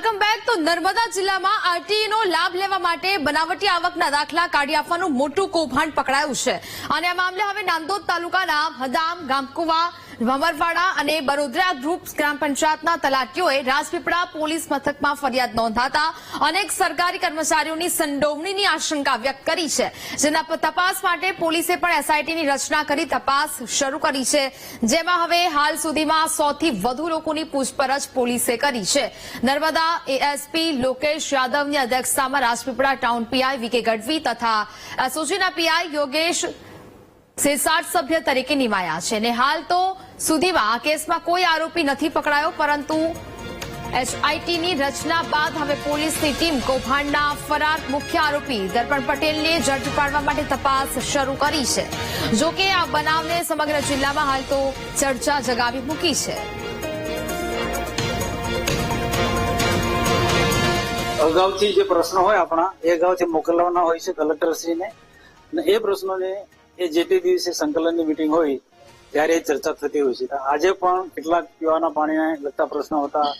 Welcome back. તો નર્મદા જિલ્લામાં RTE નો લાભ લેવા માટે બનાવટી આવકના દાખલા કાઢી આપવાનું મોટું કૌભાંડ પકડાયું છે. અને આ મામલે હવે નાંદોદ તાલુકાના હદામ, ગામકુવા ભમરવાડા અને બરોદરા ગ્રુપ ગ્રામ પંચાયતના તલાટીઓએ રાજપીપળા પોલીસ મથકમાં ફરિયાદ નોંધાતા અનેક સરકારી કર્મચારીઓની સંડોવણીની આશંકા વ્યક્ત કરી છે, જેના તપાસ માટે પોલીસે પણ એસઆઈટીની રચના કરી તપાસ શરૂ કરી છે, જેમાં હવે હાલ સુધીમાં સોથી વધુ લોકોની પૂછપરછ પોલીસે કરી છે. નર્મદા એએસપી લોકેશ યાદવની અધ્યક્ષતામાં Rajpipla town PI VK Gadhvi તથા એસઓજીના પીઆઈ યોગેશ સેસાટ સભ્ય તરીકે નિમાયા છે. અને હાલ તો સુધીમાં આ કેસમાં કોઈ આરોપી નથી પકડાયો, પરંતુ એસઆઈટીની રચના બાદ હવે પોલીસની ટીમ કૌભાંડના ફરાર મુખ્ય આરોપી દર્પણ પટેલને ઝડપી પાડવા માટે તપાસ શરૂ કરી છે. જોકે આ બનાવને સમગ્ર જિલ્લામાં હાલ તો ચર્ચા જગાવી મૂકી છે. અગાઉથી જે પ્રશ્નો હોય આપણા, એ અગાઉથી મોકલવાના હોય છે કલેક્ટરશ્રીને. એ પ્રશ્નોને એ જે તે દિવસે સંકલનની મિટિંગ હોય, ત્યારે એ ચર્ચા થતી હોય છે. આજે પણ કેટલાક પીવાના પાણીને લગતા પ્રશ્નો હતા.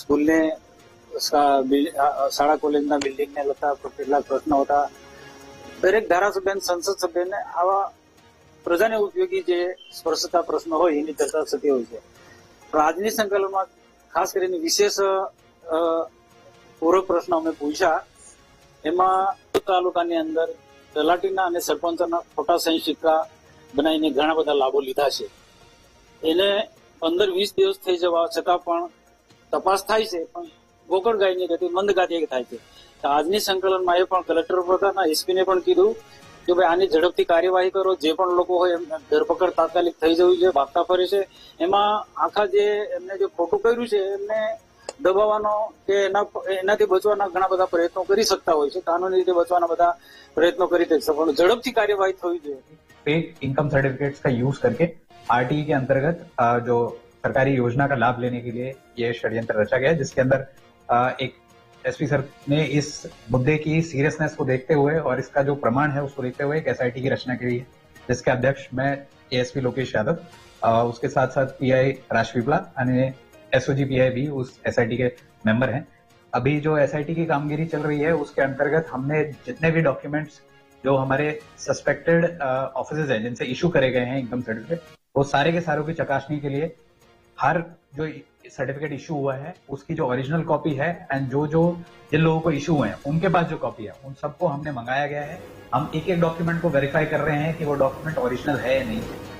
સ્કૂલને શાળા કોલેજના બિલ્ડિંગને લગતા કેટલાક પ્રશ્નો હતા. દરેક ધારાસભ્ય સંસદ સભ્યને આવા પ્રજાને ઉપયોગી જે સ્પર્શતા પ્રશ્નો હોય, એની ચર્ચા થતી હોય છે. પણ આજની સંકલનમાં ખાસ કરીને વિશેષ પૂરક પ્રશ્ન અમે પૂછ્યા. એમાં તાલુકાની અંદર તલાટીના અને સરપંચના ખોટા સહી સિક્કા બનાવીને ઘણા બધા લાભો લીધા છે. એને પંદર વીસ દિવસ થઈ જવા છતાં પણ તપાસ થાય છે, પણ ગોકળ ગાયની ગતિ મંદ ગતિએ થાય છે. આજની સંકલનમાં એ પણ કલેક્ટર પોતાના એસપીને પણ કીધું કે ભાઈ આની ઝડપથી કાર્યવાહી કરો, જે પણ લોકો હોય એમને ધરપકડ તાત્કાલિક થઈ જવી છે ભાગતા ફરે છે. એમાં આખા જે એમને જે ખોટું કર્યું છે, એમને દબાવવાનો કે એના એનાથી બચવાના ઘણા બધા પ્રયત્નો કરી શકતા હોય છે કાનૂની રીતે બચવાના બધા પ્રયત્નો કરી શકશે પણ ઝડપથી કાર્યવાહી થવી જોઈએ फेक इनकम सर्टिफिकेट्स का यूज करके आरटीई के अंतर्गत अ, जो सरकारी योजना का लाभ लेने के लिए ये षड्यंत्र रचा गया है जिसके अंदर अ, एक एसपी सर ने इस मुद्दे की सीरियसनेस को देखते हुए और इसका जो प्रमाण है उसको देखते हुए एक एसआईटी की रचना की है जिसके अध्यक्ष मैं एएसपी लोकेश यादव अ, उसके साथ साथ पीआई राजपीपला અને पीआई भी उस एसआईटी के मेंबर हैं। अभी जो एसआईटी की कामगिरी चल रही है, उसके अंतर्गत हमने जितने भी डॉक्यूमेंट्स जो हमारे सस्पेक्टेड ऑफ़िस हैं, जिनसे इशू करे गए हैं इनकम सर्टिफिकेट वो सारे के सारों की चकासनी के लिए हर जो सर्टिफिकेट इशू हुआ है, उसकी जो ओरिजिनल कॉपी है एंड जो जो जिन लोगों को इशू हुए हैं, उनके पास जो कॉपी है, उन सबको हमने मंगाया गया है। हम एक एक डॉक्यूमेंट को वेरीफाई कर रहे हैं कि वो डॉक्यूमेंट ओरिजिनल है या नहीं। है